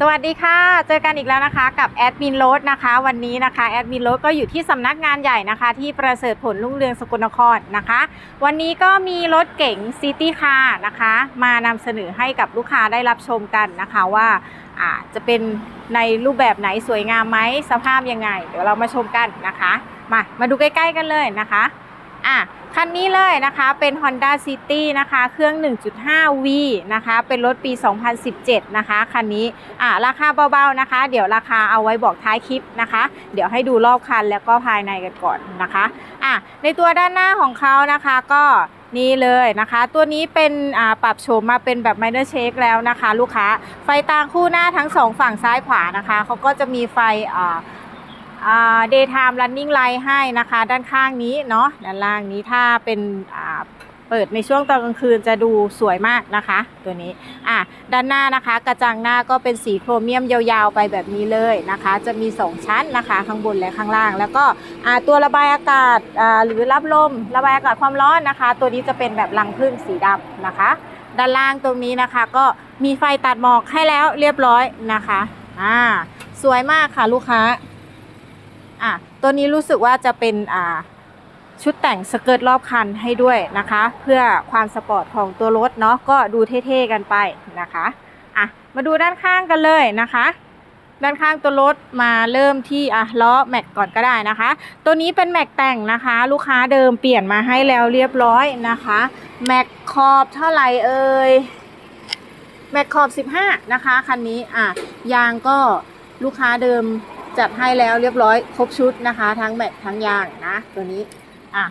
สวัสดีค่ะ เจอกันอีกแล้วนะคะกับแอดมินโรสนะคะ วันนี้นะคะแอดมินโรสก็อยู่ที่สำนักงานใหญ่นะคะ ที่ประเสริฐผลรุ่งเรืองสกลนครนะคะ วันนี้ก็มีรถเก๋งซิตี้คาร์นะคะ มานำเสนอให้กับลูกค้าได้รับชมกันนะคะว่าอ่าจะเป็นในรูปแบบไหนสวยงามไหมสภาพยังไง เดี๋ยวเรามาชมกันนะคะ มามาดูใกล้ ๆ กันเลยนะคะ อะคันนี้เลยนะคะเป็น Honda City นะคะเครื่อง 1.5V นะคะเป็นรถปี 2017 นะคะคันนี้อะราคาเบาๆนะคะ เดี๋ยวราคาเอาไว้บอกท้ายคลิปนะคะ เดี๋ยวให้ดูรอบคันแล้วก็ภายในกันก่อนนะคะอะในตัวด้านหน้าของเขานะคะก็นี่เลยนะคะ ตัวนี้เป็นปรับโฉมมาเป็นแบบ minor shake แล้วนะคะ ลูกค้าไฟตางคู่หน้าทั้งสองฝั่งซ้ายขวานะคะเขาก็จะมีไฟ อ่าอ่า daytime running light ให้นะคะ ด้านข้างนี้เนาะด้านล่างนี้ถ้าเป็นเปิดในช่วงตอนกลางคืนจะดูสวยมากนะคะ ตัวนี้อะด้านหน้านะคะ กระจังหน้าก็เป็นสีโครเมียมยาวๆไปแบบนี้เลยนะคะ จะมี 2 ชั้นนะคะ ข้างบนและข้างล่าง แล้วก็ตัวระบายอากาศหรือรับลม ระบายอากาศความร้อนนะคะ ตัวนี้จะเป็นแบบรังผึ้งสีดำนะคะ ด้านล่างตรงนี้นะคะ ก็มีไฟตัดหมอกให้แล้วเรียบร้อยนะคะอ่าสวยมากค่ะลูกค้า อะตัวนี้รู้สึกว่าจะเป็นอ่าชุดแต่งสเกิร์ตรอบคันให้ด้วยนะคะ เพื่อความสปอร์ตของตัวรถเนาะก็ดูเท่ๆกันไปนะคะอะมาดูด้านข้างกันเลยนะคะ ด้านข้างตัวรถมาเริ่มที่อะล้อแม็กก่อนก็ได้นะคะ ตัวนี้เป็นแม็กแต่งนะคะ ลูกค้าเดิมเปลี่ยนมาให้แล้วเรียบร้อยนะคะแม็กขอบเท่าไหร่เอ่ยแม็กขอบ 15 นะคะคันนี้อะยางก็ลูกค้าเดิม จัดให้แล้วเรียบร้อยครบชุดนะคะ ทั้งแม็กทั้งยางนะตัวนี้อะ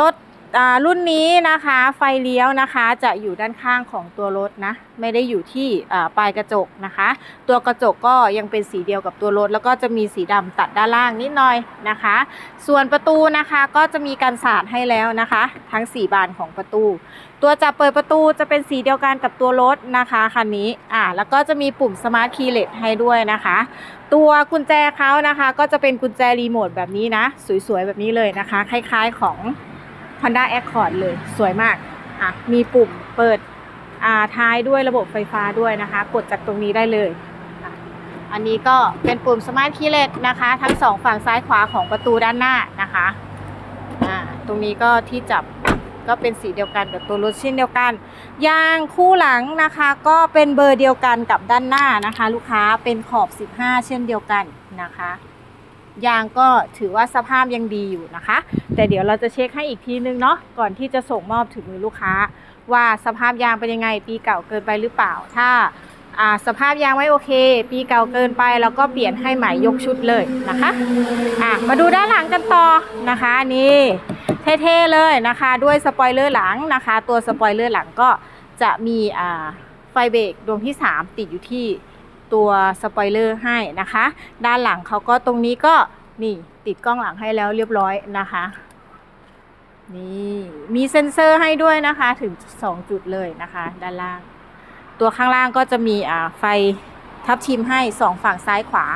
รถอ่ารุ่นนี้นะคะไฟเลี้ยวนะคะจะอยู่ด้านข้างของตัวรถนะไม่ได้อยู่ที่อ่าปลายกระจกนะคะ ตัวกระจกก็ยังเป็นสีเดียวกับตัวรถ แล้วก็จะมีสีดำตัดด้านล่างนิดหน่อยนะคะ ส่วนประตูนะคะก็จะมีการสาดให้แล้วนะคะ ทั้ง 4 บานของประตู ตัวจับเปิดประตูจะเป็นสีเดียวกันกับตัวรถนะคะคันนี้อ่าแล้วก็จะมีปุ่มสมาร์ทคีย์เลสให้ด้วยนะคะ ตัวกุญแจเขานะคะ ก็จะเป็นกุญแจรีโมทแบบนี้นะ สวยๆ แบบนี้เลยนะคะ คล้ายๆของ Honda Accord เลยสวยมากอะมีปุ่มเปิดอ่าท้ายด้วยระบบไฟฟ้าด้วยนะคะ กดจากตรงนี้ได้เลย อันนี้ก็เป็นปุ่ม Smart Key LED นะคะ ทั้งสองฝั่งซ้ายขวาของประตูด้านหน้านะคะอ่าตรงนี้ก็ที่จับ ก็เป็นสีเดียวกันกับตัวรถเช่นเดียวกัน ยางคู่หลังนะคะก็เป็นเบอร์เดียวกันกับด้านหน้านะคะ ลูกค้าเป็นขอบ 15 เช่นเดียวกันนะคะ ยางก็ถือว่าสภาพยังดีอยู่นะคะ แต่เดี๋ยวเราจะเช็คให้อีกทีนึงเนาะก่อนที่จะส่งมอบถึงมือลูกค้า ว่าสภาพยางเป็นยังไงปีเก่าเกินไปหรือเปล่าถ้าสภาพยางไม่โอเค ปีเก่าเกินไปเราก็เปลี่ยนให้ใหม่ยกชุดเลยนะคะะมาดูด้านหลังกันต่อนะคะนี่ เท่ๆเลยนะคะ ด้วยสปอยเลอร์หลังนะคะ ตัวสปอยเลอร์หลังก็จะมีไฟเบรกดวงที่ 3 ติดอยู่ที่ตัวสปอยเลอร์ให้นะคะ ด้านหลังเขาก็ตรงนี้ก็นี่ติดกล้องหลังให้แล้วเรียบร้อยนะคะนี่มีเซ็นเซอร์ให้ด้วยนะคะถึง 2 จุดเลยนะคะ ด้านล่าง ตัวข้างล่างก็จะมีไฟทับทิมให้ 2 ฝั่งซ้ายขวา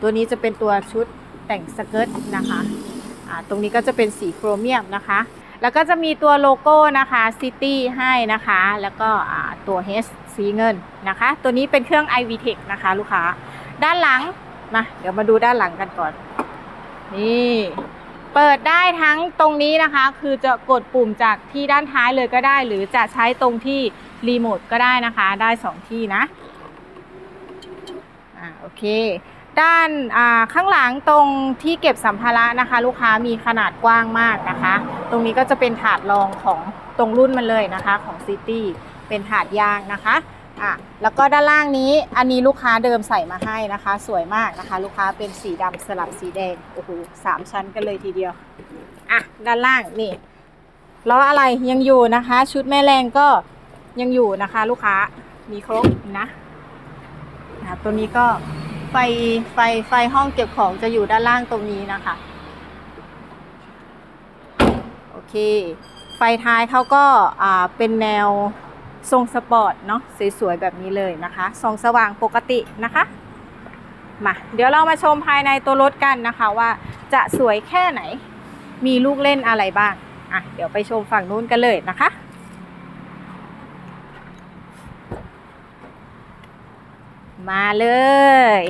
ตัวนี้จะเป็นตัวชุดแต่งสเกิร์ตนะคะ ตรงนี้ก็จะเป็นสีโครเมียมนะคะ แล้วก็จะมีตัวโลโก้นะคะซิตี้ให้นะคะ แล้วก็ตัว H สีเงินนะคะ ตัวนี้เป็นเครื่อง iVtech นะคะ ลูกค้า ด้านหลังมาเดี๋ยวมาดูด้านหลังกันก่อน นี่เปิดได้ทั้งตรงนี้นะคะ คือจะกดปุ่มจากที่ด้านท้ายเลยก็ได้ หรือจะใช้ตรงที่รีโมทก็ได้นะคะ ได้ 2 ที่นะ อ่าโอเค ด้านข้างหลังตรงที่เก็บสัมภาระนะคะ ลูกค้ามีขนาดกว้างมากนะคะ ตรงนี้ก็จะเป็นถาดรองของตรงรุ่นมันเลยนะคะของซิตี้เป็นถาดยางนะคะอะแล้วก็ด้านล่างนี้อันนี้ลูกค้าเดิมใส่มาให้นะคะ สวยมากนะคะ ลูกค้าเป็นสีดำสลับสีแดงโอ้โหสามชั้นกันเลยทีเดียวอะด้านล่างนี่ล้ออะไรยังอยู่นะคะ ชุดแม่แรงก็ยังอยู่นะคะ ลูกค้ามีครบนะอะตัวนี้ก็ ไฟไฟไฟห้องเก็บของจะอยู่ด้านล่างตรงนี้นะคะ โอเค ไฟท้ายเขาก็อ่าเป็นแนวทรงสปอร์ตเนาะสวยๆแบบนี้เลยนะคะส่องสว่างปกตินะคะมาเดี๋ยวเรามาชมภายในตัวรถกันนะคะว่าจะสวยแค่ไหน มีลูกเล่นอะไรบ้างอะเดี๋ยวไปชมฝั่งนู้นกันเลยนะคะ มาเลย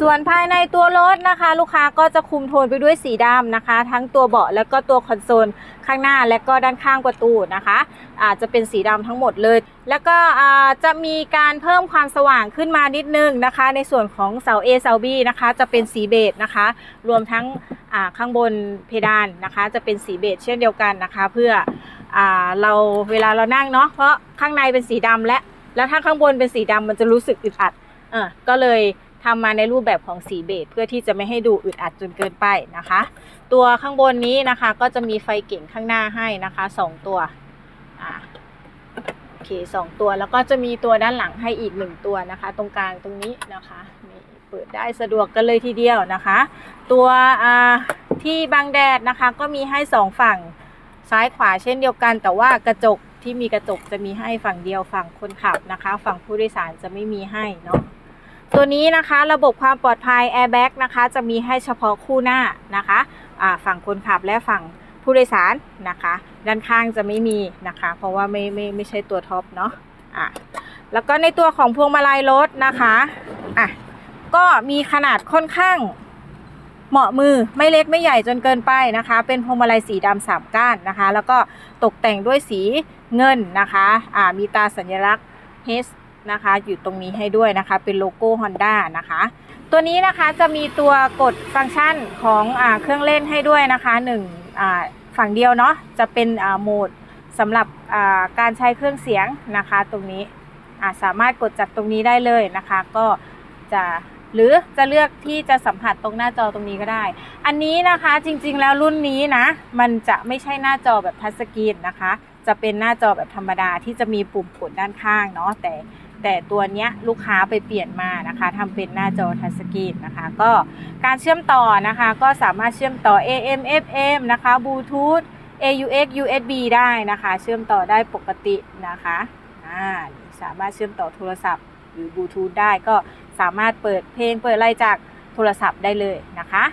ส่วนภายในตัวรถนะคะ ลูกค้าก็จะคุมโทนไปด้วยสีดำนะคะ ทั้งตัวเบาะแล้วก็ตัวคอนโซลข้างหน้าและก็ด้านข้างประตูนะคะ อาจจะเป็นสีดำทั้งหมดเลย แล้วก็จะมีการเพิ่มความสว่างขึ้นมานิดนึงนะคะ ในส่วนของเสา A เสา B นะคะ จะเป็นสีเบจนะคะ รวมทั้งข้างบนเพดานนะคะ จะเป็นสีเบจเช่นเดียวกันนะคะ เพื่ออเราเวลาเรานั่งเนาะเพราะข้างในเป็นสีดำและแล้วถ้าข้างบนเป็นสีดำมันจะรู้สึกอึดอัด ออก็เลยทำมาในรูปแบบของสีเบจเพื่อที่จะไม่ให้ดูอึดอัดจนเกินไปนะคะ ตัวข้างบนนี้นะคะก็จะมีไฟเก่งข้างหน้าให้นะคะสองตัวอ่าโอเคสองตัวแล้วก็จะมีตัวด้านหลังให้อีกหนึ่งตัวนะคะ ตรงกลางตรงนี้นะคะนี่เปิดได้สะดวกกันเลยทีเดียวนะคะ ตัวอ่าที่บังแดดนะคะก็มีให้สองฝั่งซ้ายขวาเช่นเดียวกัน แต่ว่ากระจกที่มีกระจกจะมีให้ฝั่งเดียวฝั่งคนขับนะคะ ฝั่งผู้โดยสารจะไม่มีให้เนาะ ตัวนี้นะคะระบบความปลอดภัย Airbag นะคะจะมีให้เฉพาะคู่หน้านะคะฝั่งคนขับและฝั่งผู้โดยสารนะคะ ด้านข้างจะไม่มีนะคะ เพราะว่าไม่ไม่ไม่ใช่ตัวท็อปเนาะอะแล้วก็ในตัวของพวงมาลัยรถนะคะอะก็มีขนาดค่อนข้างเหมาะมือไม่เล็กไม่ใหญ่จนเกินไปนะคะ เป็นพวงมาลัยสีดำสามก้านนะคะ แล้วก็ตกแต่งด้วยสีเงินนะคะอ่ามีตาสัญลักษณ์ H นะคะ อยู่ตรงนี้ให้ด้วยนะคะ เป็นโลโก้ Honda นะคะ ตัวนี้นะคะจะมีตัวกดฟังก์ชันของอเครื่องเล่นให้ด้วยนะคะหนึ่งอ่าฝั่งเดียวเนาะจะเป็นโหมดสำหรับการใช้เครื่องเสียงนะคะ ตรงนี้สามารถกดจากตรงนี้ได้เลยนะคะ ก็จะหรือจะเลือกที่จะสัมผัสตรงหน้าจอตรงนี้ก็ได้ อันนี้นะคะจริงๆแล้วรุ่นนี้นะ มันจะไม่ใช่หน้าจอแบบทัชสกรีนนะคะ จะเป็นหน้าจอแบบธรรมดาที่จะมีปุ่มกดด้านข้างเนาะแต่ แต่ตัวเนี้ยลูกค้าไปเปลี่ยนมานะคะทำเป็นหน้าจอทัชสกรีนนะคะ ก็การเชื่อมต่อนะคะก็สามารถเชื่อมต่อ AM FM นะคะบลูทูธ AUX USB ได้นะคะ เชื่อมต่อได้ปกตินะคะอ่าสามารถเชื่อมต่อโทรศัพท์หรือบลูทูธได้ก็สามารถเปิดเพลงเปิดอะไรจากโทรศัพท์ได้เลยนะคะ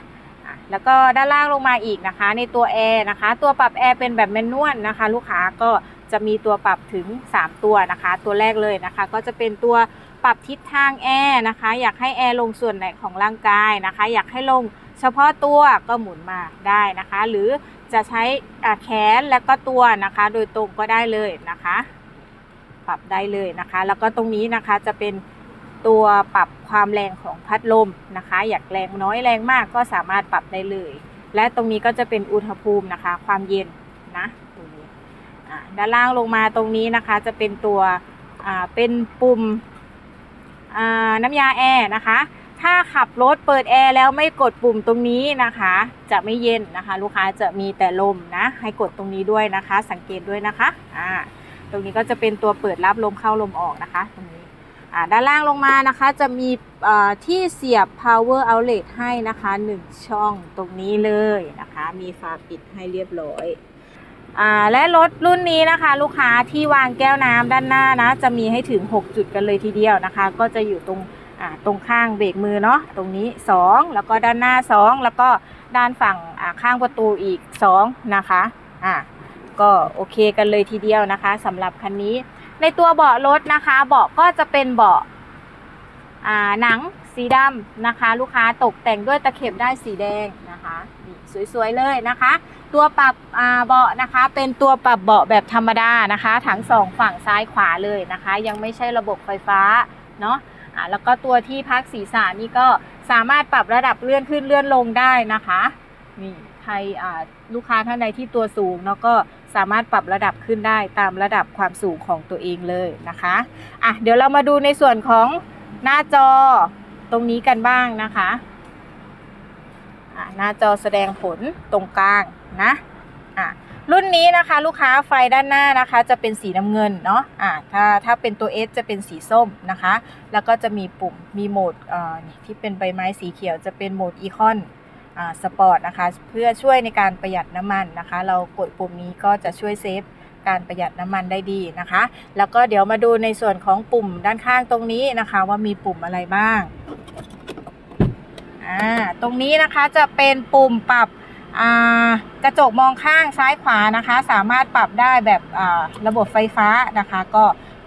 อะแล้วก็ด้านล่างลงมาอีกนะคะ ในตัวแอร์นะคะ ตัวปรับแอร์เป็นแบบแมนนวลนะคะ ลูกค้าก็ จะมีตัวปรับถึง 3 ตัวนะคะ ตัวแรกเลยนะคะ ก็จะเป็นตัวปรับทิศทางแอร์นะคะ อยากให้แอร์ลงส่วนไหนของร่างกายนะคะ อยากให้ลงเฉพาะตัวก็หมุนมาได้นะคะ หรือจะใช้แขนและก็ตัวนะคะ โดยตรงก็ได้เลยนะคะ ปรับได้เลยนะคะ แล้วก็ตรงนี้นะคะจะเป็นตัวปรับความแรงของพัดลมนะคะ อยากแรงน้อยแรงมากก็สามารถปรับได้เลย และตรงนี้ก็จะเป็นอุณหภูมินะคะ ความเย็นนะ ด้านล่างลงมาตรงนี้นะคะ จะเป็นตัวเป็นปุ่มน้ำยาแอร์นะคะ ถ้าขับรถเปิดแอร์แล้วไม่กดปุ่มตรงนี้นะคะ จะไม่เย็นนะคะ ลูกค้าจะมีแต่ลมนะ ให้กดตรงนี้ด้วยนะคะ สังเกตด้วยนะคะอ่าตรงนี้ก็จะเป็นตัวเปิดรับลมเข้าลมออกนะคะ ตรงนี้ด้านล่างลงมานะคะจะมีที่เสียบ power outlet ให้นะคะ 1 ช่องตรงนี้เลยนะคะ มีฝาปิดให้เรียบร้อย และรถรุ่นนี้นะคะ ลูกค้าที่วางแก้วน้ำด้านหน้านะ จะมีให้ถึง 6 จุดกันเลยทีเดียวนะคะ ก็จะอยู่ตรงตรงข้างเบรกมือเนาะตรงนี้ 2 แล้วก็ด้านหน้า 2 แล้วก็ด้านฝั่งข้างประตูอีก 2 นะคะอ่าก็โอเคกันเลยทีเดียวนะคะสำหรับคันนี้ ในตัวเบาะรถนะคะ เบาะก็จะเป็นเบาะอ่าหนัง สีดำนะคะ ลูกค้าตกแต่งด้วยตะเข็บได้สีแดงนะคะนี่สวยๆเลยนะคะ ตัวปรับเบาะนะคะ เป็นตัวปรับเบาะแบบธรรมดานะคะทั้งสองฝั่งซ้ายขวาเลยนะคะ ยังไม่ใช่ระบบไฟฟ้าเนาะอ่าแล้วก็ตัวที่พักศีรษะนี่ก็สามารถปรับระดับเลื่อนขึ้นเลื่อนลงได้นะคะนี่ใครอ่าลูกค้าท่านใดที่ตัวสูงเนาะก็สามารถปรับระดับขึ้นได้ตามระดับความสูงของตัวเองเลยนะคะอะเดี๋ยวเรามาดูในส่วนของหน้าจอ ตรงนี้กันบ้างนะคะอะหน้าจอแสดงผลตรงกลางนะอะรุ่นนี้นะคะลูกค้าไฟด้านหน้านะคะ จะเป็นสีน้ำเงินเนาะอะถ้าถ้าเป็นตัว S จะเป็นสีส้มนะคะ แล้วก็จะมีปุ่มมีโหมดอ่อนี่ที่เป็นใบไม้สีเขียวจะเป็นโหมดอีคอนอ่าสปอร์ตนะคะ เพื่อช่วยในการประหยัดน้ำมันนะคะ เรากดปุ่มนี้ก็จะช่วยเซฟ การประหยัดน้ำมันได้ดีนะคะ แล้วก็เดี๋ยวมาดูในส่วนของปุ่มด้านข้างตรงนี้นะคะ ว่ามีปุ่มอะไรบ้างอ่าตรงนี้นะคะจะเป็นปุ่มปรับอ่ากระจกมองข้างซ้ายขวานะคะ สามารถปรับได้แบบอ่าระบบไฟฟ้านะคะ ก็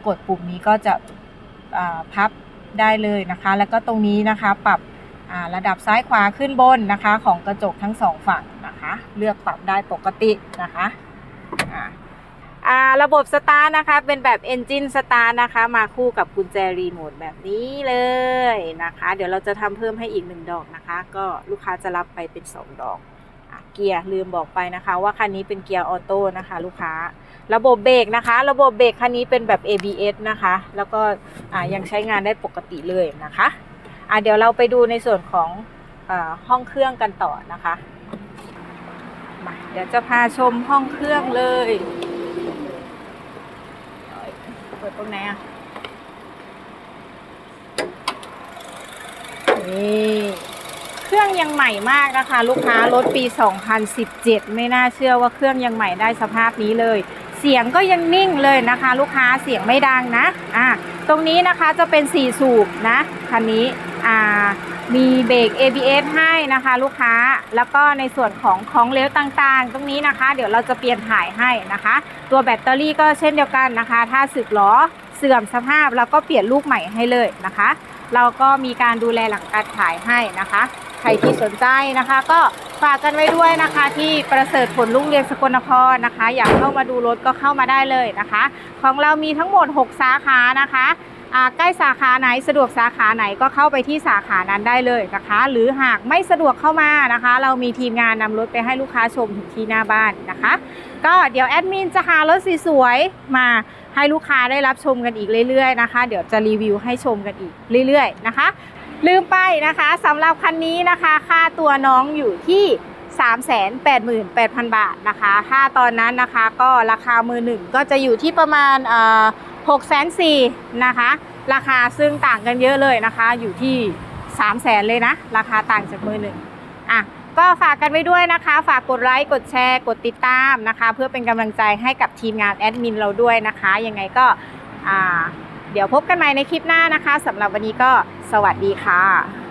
กดปุ่มนี้ก็จะอ่าพับได้เลยนะคะ แล้วก็ตรงนี้นะคะปรับอ่าระดับซ้ายขวาขึ้นบนนะคะ ของกระจกทั้งสองฝั่งนะคะ เลือกปรับได้ปกตินะคะอ่า ระบบสตาร์นะคะ เป็นแบบ Engine Start นะคะ มาคู่กับกุญแจรีโมทแบบนี้เลยนะคะ เดี๋ยวเราจะทำเพิ่มให้อีกหนึ่งดอกนะคะ ก็ลูกค้าจะรับไปเป็น 2 ดอกอเกียร์ลืมบอกไปนะคะ ว่าคันนี้เป็นเกียร์ออโต้นะคะ ลูกค้า ระบบเบรกนะคะ ระบบเบรกคันนี้เป็นแบบ ABS นะคะ แล้วก็ยังใช้งานได้ปกติเลยนะคะะเดี๋ยวเราไปดูในส่วนของอห้องเครื่องกันต่อนะคะเดี๋ยวจะพาชมห้องเครื่องเลย ปิดตรงไหนอะ นี่ เครื่องยังใหม่มากนะคะ ลูกค้ารถปี 2017 ไม่น่าเชื่อว่าเครื่องยังใหม่ได้สภาพนี้เลย เสียงก็ยังนิ่งเลยนะคะ ลูกค้าเสียงไม่ดังนะ อะ ตรงนี้นะคะจะเป็น 4 สูบนะ คันนี้ อ่า มีเบรก ABS ให้นะคะลูกค้า แล้วก็ในส่วนของของเหลวต่างๆ ตรงนี้นะคะ เดี๋ยวเราจะเปลี่ยนถ่ายให้นะคะ ตัวแบตเตอรี่ก็เช่นเดียวกันนะคะ ถ้าสึกล้อเสื่อมสภาพเราก็เปลี่ยนลูกใหม่ให้เลยนะคะ เราก็มีการดูแลหลังการขายให้นะคะ ใครที่สนใจนะคะ ก็ฝากกันไว้ด้วยนะคะ ที่ประเสริฐผลลุ่งเรียนสกลนครนะคะ อยากเข้ามาดูรถก็เข้ามาได้เลยนะคะ ของเรามีทั้งหมด 6 สาขานะคะ ใกล้สาขาไหนสะดวกสาขาไหนก็เข้าไปที่สาขานั้นได้เลยนะคะ หรือหากไม่สะดวกเข้ามานะคะ เรามีทีมงานนำรถไปให้ลูกค้าชมถึงที่หน้าบ้านนะคะ ก็เดี๋ยวแอดมินจะหารถสวยๆมาให้ลูกค้าได้รับชมกันอีกเรื่อยๆนะคะ เดี๋ยวจะรีวิวให้ชมกันอีกเรื่อย ๆ นะคะ ลืมไปนะคะสำหรับคันนี้นะคะ ค่าตัวน้องอยู่ที่388,000 บาทนะคะ ถ้าตอนนั้นนะคะก็ราคามือหนึ่งก็จะอยู่ที่ประมาณเอ่อ 6 4 0 0 0นะคะ ราคาซึ่งต่างกันเยอะเลยนะคะ อยู่ที่ 3 0 0แสนเลยนะ ราคาต่างจากมือหนึ่งอะก็ฝากกันไว้ด้วยนะคะ ฝากกดไลค์กดแชร์ กดติดตามนะคะ เพื่อเป็นกำลังใจให้กับทีมงานแอดมินเราด้วยนะคะ ยังไงก็อ่าเดี๋ยวพบกันใหม่ในคลิปหน้านะคะสำหรับวันนี้ก็สวัสดีค่ะ